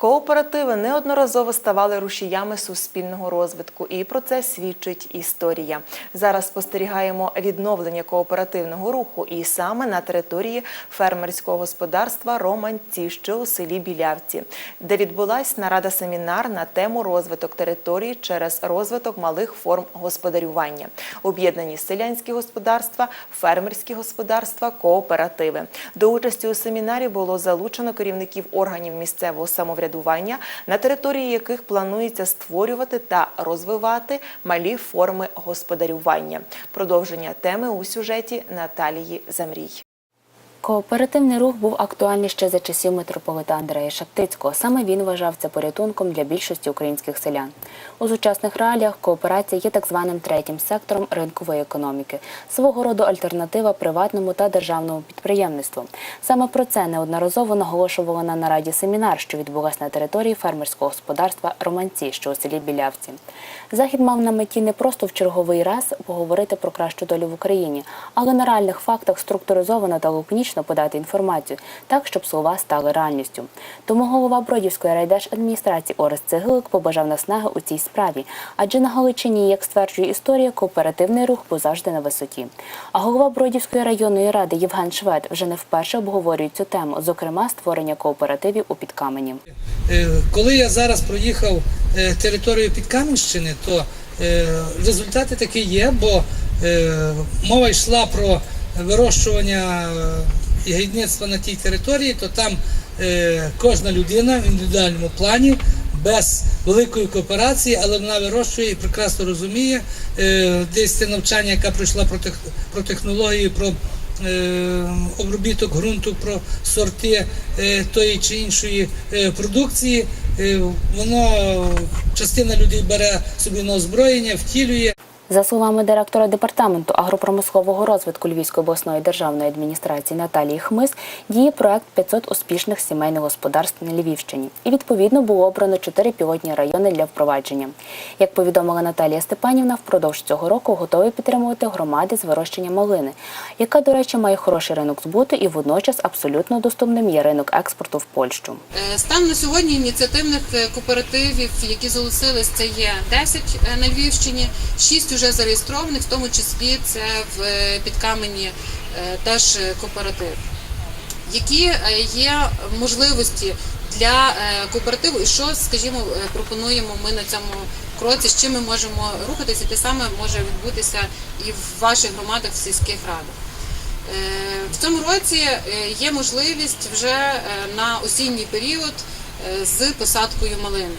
Кооперативи неодноразово ставали рушіями суспільного розвитку, і про це свідчить історія. Зараз спостерігаємо відновлення кооперативного руху, і саме на території фермерського господарства Романці, що у селі Білявці, де відбулась нарада семінар на тему розвиток території через розвиток малих форм господарювання, об'єднані селянські господарства, фермерські господарства, кооперативи. До участі у семінарі було залучено керівників органів місцевого самоврядування, на території яких планується створювати та розвивати малі форми господарювання. Продовження теми у сюжеті Наталії Замрій. Кооперативний рух був актуальний ще за часів митрополита Андрея Шептицького. Саме він вважав це порятунком для більшості українських селян. У сучасних реаліях кооперація є так званим третім сектором ринкової економіки, свого роду альтернатива приватному та державному підприємництву. Саме про це неодноразово наголошувала на нараді семінар, що відбулася на території фермерського господарства Романці, що у селі Білявці. Захід мав на меті не просто в черговий раз поговорити про кращу долю в Україні, але на реальних фактах структуризовано та лаконічно подати інформацію так, щоб слова стали реальністю. Тому голова Бродівської райдержадміністрації Орес Цигилик побажав наснаги у цій справі, адже на Галичині, як стверджує історія, кооперативний рух був завжди на висоті. А голова Бродівської районної ради Євген Швед вже не вперше обговорює цю тему, зокрема створення кооперативів у Підкамені. Е, Коли я зараз проїхав е, територію Підкам'янщини, то е, результати такі є, бо мова йшла про вирощування е, ягідництва на тій території, то там е, кожна людина в індивідуальному плані. Без великої кооперації, але вона вирощує і прекрасно розуміє е, десь це навчання, яке пройшла про, тех, про технології, про е, обробіток ґрунту, про сорти е, тої чи іншої е, продукції. Е, воно частина людей бере собі на озброєння, втілює. За словами директора департаменту агропромислового розвитку Львівської обласної державної адміністрації Наталії Хмис, діє проект 500 успішних сімейних господарств на Львівщині. І відповідно було обрано чотири пілотні райони для впровадження. Як повідомила Наталія Степанівна, впродовж цього року готові підтримувати громади з вирощення малини, яка, до речі, має хороший ринок збуту і водночас абсолютно доступним є ринок експорту в Польщу. Е, Станом на сьогодні ініціативних е, кооперативів, які залишились, це є 10 на Львівщині, 6 вже зареєстрованих, в тому числі це в е, Підкамені е, теж кооператив. Які е, є можливості для кооперативу і що, скажімо, пропонуємо ми на цьому кроці, з чим ми можемо рухатися, те саме може відбутися і в ваших громадах, в сільських радах. В цьому році є можливість вже на осінній період з посадкою малини.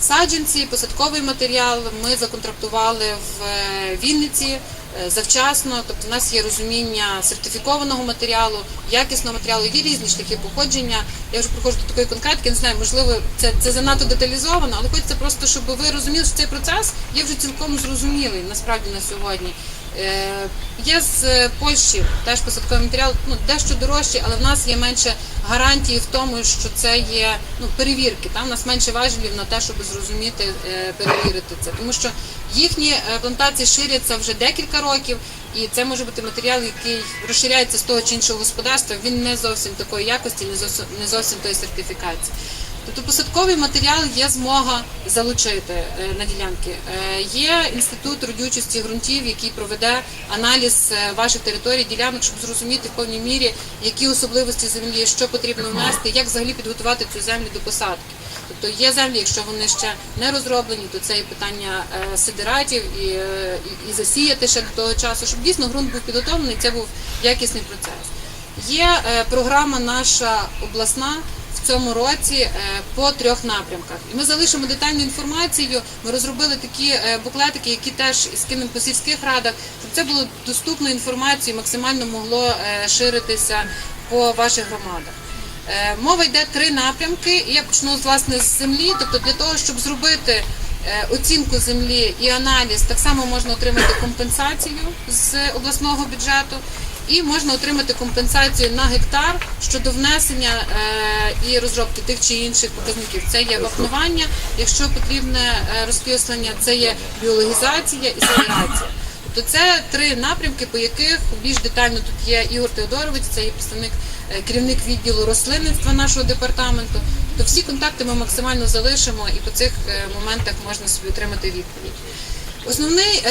Саджанці, посадковий матеріал ми законтрактували в е, Вінниці е, завчасно. Тобто, в нас є розуміння сертифікованого матеріалу, якісного матеріалу, є різні шляхи походження. Я вже приходжу до такої конкретики, не знаю, можливо, це, це занадто деталізовано, але хочеться просто, щоб ви розуміли, що цей процес є вже цілком зрозумілий насправді на сьогодні. Е, Є з Польщі теж посадковий матеріал, ну дещо дорожчий, але в нас є менше гарантії в тому, що це є ну перевірки. Там у нас менше важелів на те, щоб зрозуміти, е, перевірити це, тому що їхні е, плантації ширяться вже декілька років, і це може бути матеріал, який розширяється з того чи іншого господарства. Він не зовсім такої якості, не зовсім не зовсім тої сертифікації. Тобто посадковий матеріал є змога залучити е, на ділянки. Е, Є інститут родючості ґрунтів, який проведе аналіз е, ваших територій, ділянок, щоб зрозуміти в повній мірі, які особливості землі, що потрібно внести, як взагалі підготувати цю землю до посадки. Тобто є землі, якщо вони ще не розроблені, то це є питання сидератів і, і, і засіяти ще до того часу, щоб дійсно ґрунт був підготовлений, це був якісний процес. Є програма наша обласна в цьому році е, по трьох напрямках. І ми залишимо детальну інформацію. Ми розробили такі е, буклетики, які теж скинемо по сільських радах, щоб це було доступно інформацію, максимально могло е, ширитися по ваших громадах. Мова йде три напрямки, я почну власне з землі. Тобто для того, щоб зробити оцінку землі і аналіз, так само можна отримати компенсацію з обласного бюджету. І можна отримати компенсацію на гектар щодо внесення е, і розробки тих чи інших показників. Це є вапнування, якщо потрібне е, розкислення, це є біологізація і сепарація. Тобто це три напрямки, по яких більш детально тут є Ігор Теодорович, це є представник е, керівник відділу рослинництва нашого департаменту. То всі контакти ми максимально залишимо, і по цих моментах можна собі отримати відповідь. Основний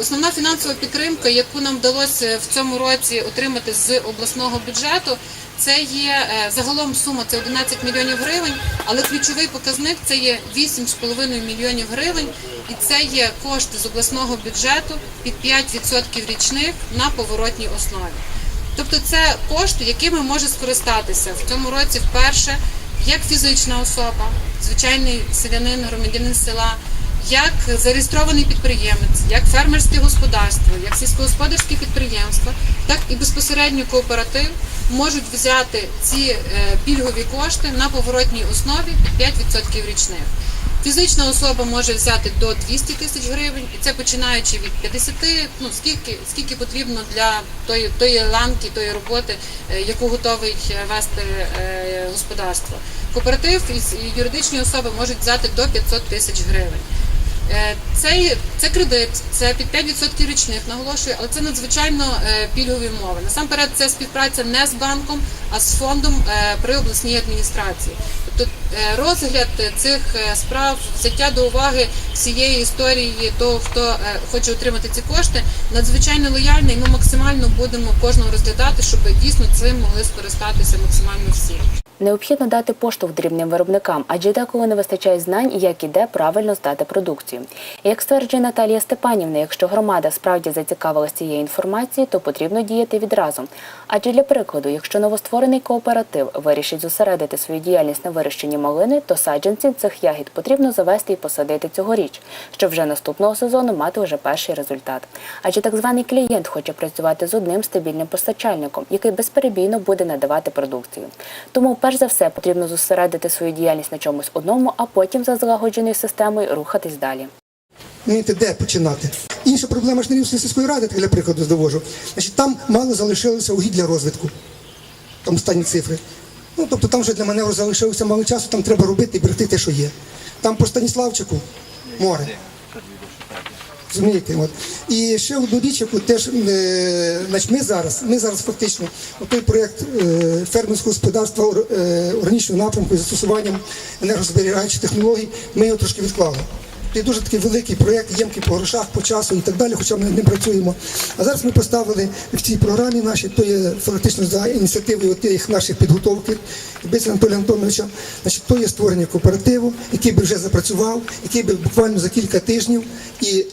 Основна фінансова підтримка, яку нам вдалося в цьому році отримати з обласного бюджету, це є е, загалом сума це 11 мільйонів гривень, але ключовий показник це є 8,5 мільйонів гривень, і це є кошти з обласного бюджету під 5% річних на поворотній основі. Тобто це кошти, якими може скористатися в цьому році вперше як фізична особа, звичайний селянин, громадянин села, як зареєстрований підприємець, як фермерське господарство, як сільськогосподарські підприємства, так і безпосередньо кооператив можуть взяти ці е, пільгові кошти на поворотній основі під 5% річних. Фізична особа може взяти до 200 тисяч гривень, і це починаючи від 50, ну скільки, скільки потрібно для тої, тої ланки, тої роботи, е, яку готовий е, вести господарство. Кооператив і юридичні особи можуть взяти до 500 тисяч гривень. Е, Це, це кредит, це під 5% річних, наголошую, але це надзвичайно е, пільгові умови. Насамперед, це співпраця не з банком, а з фондом е, при обласній адміністрації. Тобто розгляд цих е, справ, взяття до уваги всієї історії того, хто е, хоче отримати ці кошти, надзвичайно лояльний. і Ми максимально будемо кожного розглядати, щоб дійсно цим могли скористатися максимально всі. Необхідно дати поштовх дрібним виробникам, адже деколи не вистачає знань, як і де правильно здати продукцію. Як стверджує Наталія Степанівна, якщо громада справді зацікавилась цією інформацією, то потрібно діяти відразу. Адже для прикладу, якщо новостворений кооператив вирішить зосередити свою діяльність на вирощенні малини, то саджанці цих ягід потрібно завести і посадити цьогоріч, щоб вже наступного сезону мати вже перший результат. Адже так званий клієнт хоче працювати з одним стабільним постачальником, який безперебійно буде надавати продукцію. Тому, перш за все, потрібно зосередити свою діяльність на чомусь одному, а потім за злагодженою системою рухатись далі. Знаєте, де починати? Інша проблема Жнирівської сільської ради, для прикладу здовожу. Значить, там мало залишилося угідь для розвитку. Там останні цифри. Ну, тобто там вже для маневру залишилося мало часу, там треба робити і берегти те, що є. Там по Станіславчику море. Розумієте? От. І ще одну річ, яку теж е, значить, ми зараз, ми зараз фактично той проєкт е, фермерського господарства е, органічного напрямку із застосуванням енергозберігаючих технологій, ми його трошки відклали. Це дуже такий великий проєкт, ємкий по грошах, по часу і так далі, хоча ми над ним працюємо. А зараз ми поставили в цій програмі нашій, то є фактично за ініціативою тих наших підготовки Биця Анатолія Антоновича, значить, то є створення кооперативу, який би вже запрацював, який би буквально за кілька тижнів і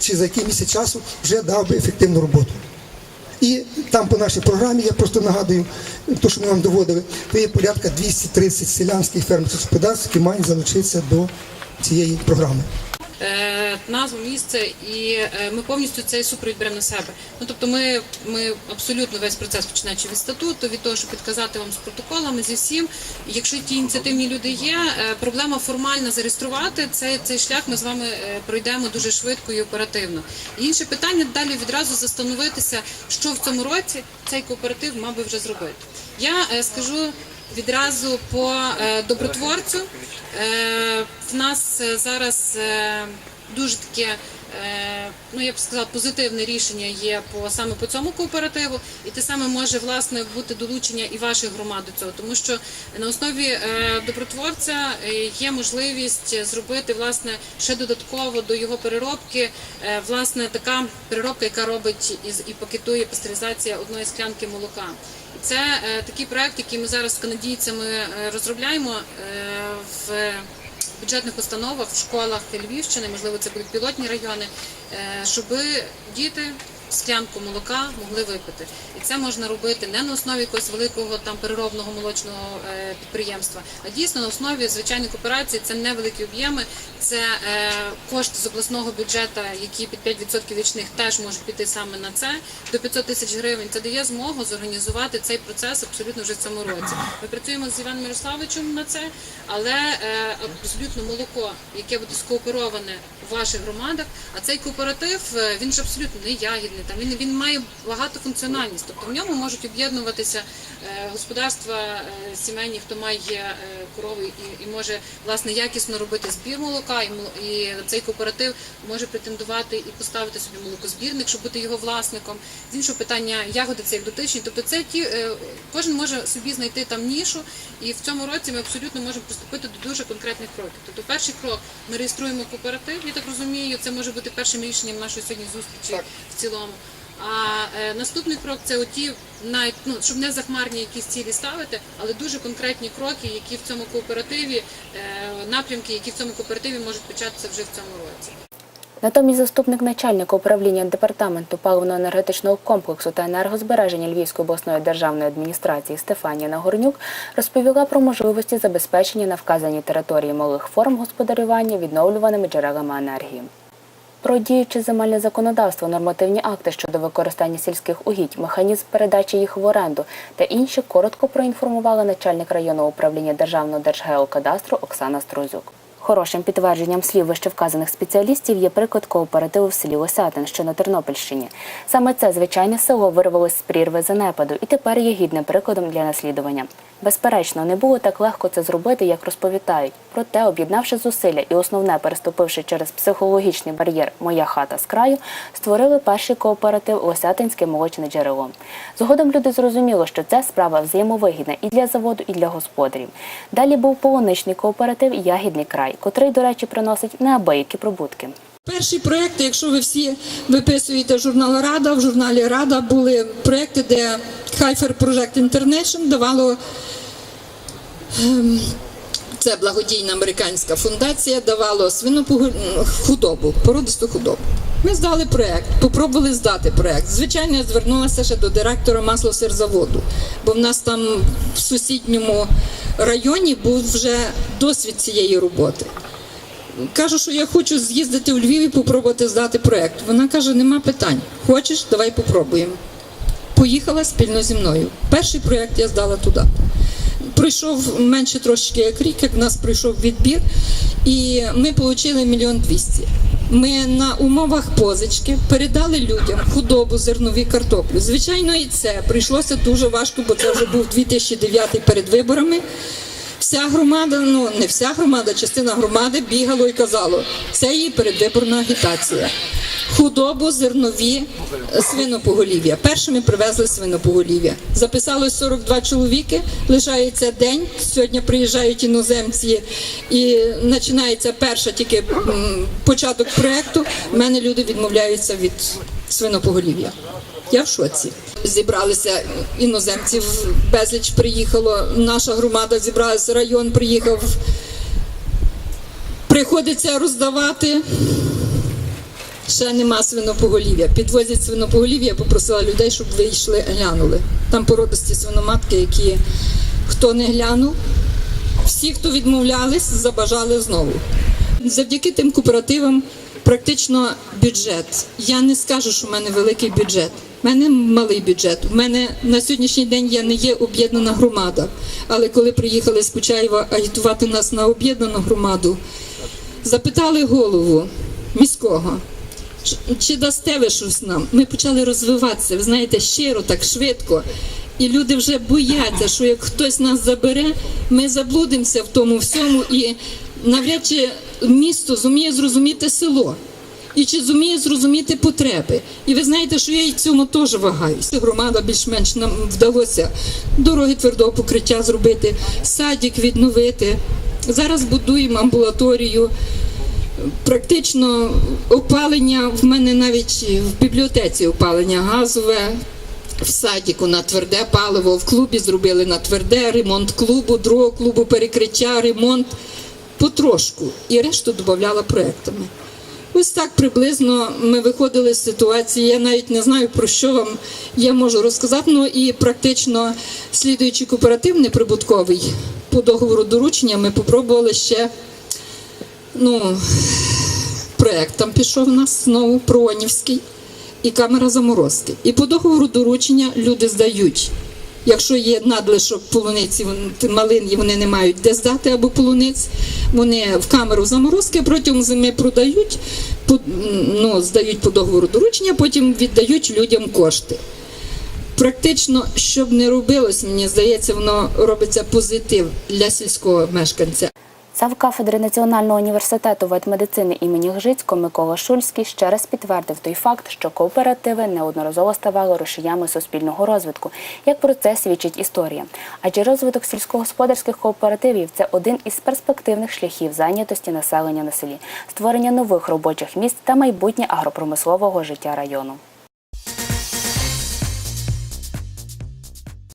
чи за який місяць часу вже дав би ефективну роботу. І там по нашій програмі, я просто нагадую, то, що ми вам доводили, то є порядка 230 селянських фермерських господарств, які мають залучитися до цієї програми. Е, назву місце, і е, ми повністю цей супровід беремо на себе. Ну тобто, ми, ми абсолютно весь процес починаючи від статуту, від того, щоб підказати вам з протоколами, зі всім. Якщо ті ініціативні люди є, е, проблема формально зареєструвати цей, цей шлях. Ми з вами пройдемо дуже швидко і оперативно. Інше питання далі відразу застановитися, що в цьому році цей кооператив мав би вже зробити. Я скажу відразу по е, добротворцю. Е, в нас е, зараз дуже таке, ну я б сказала, позитивне рішення є по саме по цьому кооперативу, і те саме може власне бути долучення і ваших громад до цього, тому що на основі е, добротворця е, є можливість зробити власне ще додатково до його переробки, е, власне така переробка, яка робить і пакетує пастеризація одної склянки молока. І це е, такий проект, який ми зараз з канадійцями е, розробляємо е, в бюджетних установах, в школах Львівщини, можливо, це будуть пілотні райони, е, щоб діти склянку молока могли випити. І це можна робити не на основі якогось великого там переробного молочного е, підприємства, а дійсно на основі звичайної кооперації. Це невеликі об'єми, це е, кошти з обласного бюджету, які під 5% річних теж можуть піти саме на це. До 500 тисяч гривень. Це дає змогу зорганізувати цей процес абсолютно вже в цьому році. Ми працюємо з Іваном Мирославовичем на це, але е, абсолютно молоко, яке буде скоопероване в ваших громадах. А цей кооператив він ж абсолютно не ягідний. Там він, він має багатофункціональність, тобто в ньому можуть об'єднуватися е, господарства е, сімейні, хто має е, корови і, і може власне якісно робити збір молока, і, і цей кооператив може претендувати і поставити собі молокозбірник, щоб бути його власником. З іншого питання ягоди це як дотичні. Тобто це ті е, кожен може собі знайти там нішу, і в цьому році ми абсолютно можемо приступити до дуже конкретних кроків. Тобто, перший крок ми реєструємо кооператив. Я так розумію, це може бути першим рішенням нашої сьогодні зустрічі в цілому. А е, наступний крок це оті, навіть ну щоб не захмарні якісь цілі ставити, але дуже конкретні кроки, які в цьому кооперативі, е, напрямки, які в цьому кооперативі можуть початися вже в цьому році. Натомість заступник начальника управління департаменту паливно-енергетичного комплексу та енергозбереження Львівської обласної державної адміністрації Стефанія Нагорнюк розповіла про можливості забезпечення на вказаній території малих форм господарювання відновлюваними джерелами енергії. Про діюче земельне законодавство, нормативні акти щодо використання сільських угідь, механізм передачі їх в оренду та інші коротко проінформувала начальник районного управління Державного держгеокадастру Оксана Струзюк. Хорошим підтвердженням слів вищевказаних спеціалістів є приклад кооперативу в селі Осятин, що на Тернопільщині. Саме це звичайне село вирвалось з прірви занепаду і тепер є гідним прикладом для наслідування. Безперечно, не було так легко це зробити, як розповідають. Проте, об'єднавши зусилля і основне переступивши через психологічний бар'єр Моя хата з краю, створили перший кооператив Лосятинське молочне джерело. Згодом люди зрозуміли, що ця справа взаємовигідна і для заводу, і для господарів. Далі був полуничний кооператив Ягідний край, котрий, до речі, приносить неабиякі прибутки. Перші проекти, якщо ви всі виписуєте журнал Рада, в журналі Рада були проекти, де Хайфер Project International давало ем, це благодійна американська фундація, давало свинопогу- худобу, породисту худобу. Ми здали проект, попробували здати проект. Звичайно, я звернулася ще до директора маслосерзаводу, бо в нас там в сусідньому районі був вже досвід цієї роботи. Кажу, що я хочу з'їздити у Львів і попробувати здати проект. Вона каже: нема питань. Хочеш, давай попробуємо. Поїхала спільно зі мною. Перший проект я здала туди. Пройшов менше трошечки як рік, як в нас пройшов відбір, і ми отримали мільйон двісті. Ми на умовах позички передали людям худобу, зернові картоплю. Звичайно, і це прийшлося дуже важко, бо це вже був 2009 перед виборами. Вся громада, ну не вся громада, частина громади бігало і казало, це її передвиборна агітація. Худобу, зернові, е, свинопоголів'я. Першими привезли свинопоголів'я. Записалось 42 чоловіки. Лишається день. Сьогодні приїжджають іноземці, і починається перша тільки початок проекту. У мене люди відмовляються від свинопоголів'я. Я в шоці. Зібралися іноземців, безліч приїхало. Наша громада зібралася, район приїхав. Приходиться роздавати. Ще нема свинопоголів'я. Підвозять свинопоголів'я, я попросила людей, щоб вийшли, глянули. Там породисті свиноматки, які хто не глянув, всі, хто відмовлялись, забажали знову. Завдяки тим кооперативам практично бюджет. Я не скажу, що в мене великий бюджет. У мене малий бюджет. У мене на сьогоднішній день я не є об'єднана громада. Але коли приїхали з Почаєва агітувати нас на об'єднану громаду, запитали голову міського. Чи дасте ви щось нам? Ми почали розвиватися, ви знаєте, щиро, так швидко. І люди вже бояться, що як хтось нас забере, ми заблудимося в тому всьому, і навряд чи місто зуміє зрозуміти село. І чи зуміє зрозуміти потреби. І ви знаєте, що я і цьому теж вагаюся. Громада більш-менш нам вдалося дороги твердого покриття зробити, садик відновити. Зараз будуємо амбулаторію. Практично опалення в мене навіть в бібліотеці опалення газове. В садіку на тверде паливо, в клубі зробили на тверде ремонт клубу, другого клубу перекриття, ремонт потрошку. І решту додавала проектами. Ось так приблизно ми виходили з ситуації. Я навіть не знаю про що вам я можу розказати. Ну і практично слідуючи кооператив неприбутковий по договору доручення, ми попробували ще ну, проект там пішов у нас знову Проонівський і камера заморозки. І по договору доручення люди здають. Якщо є надлишок полуниці, малин, і вони не мають де здати або полуниць, вони в камеру заморозки протягом зими продають, ну, здають по договору доручення, потім віддають людям кошти. Практично, що б не робилось, мені здається, воно робиться позитив для сільського мешканця. Зав кафедри Національного університету ветмедицини імені Гжицького Микола Шульський ще раз підтвердив той факт, що кооперативи неодноразово ставали рушіями суспільного розвитку, як про це свідчить історія. Адже розвиток сільськогосподарських кооперативів це один із перспективних шляхів зайнятості населення на селі, створення нових робочих місць та майбутнє агропромислового життя району.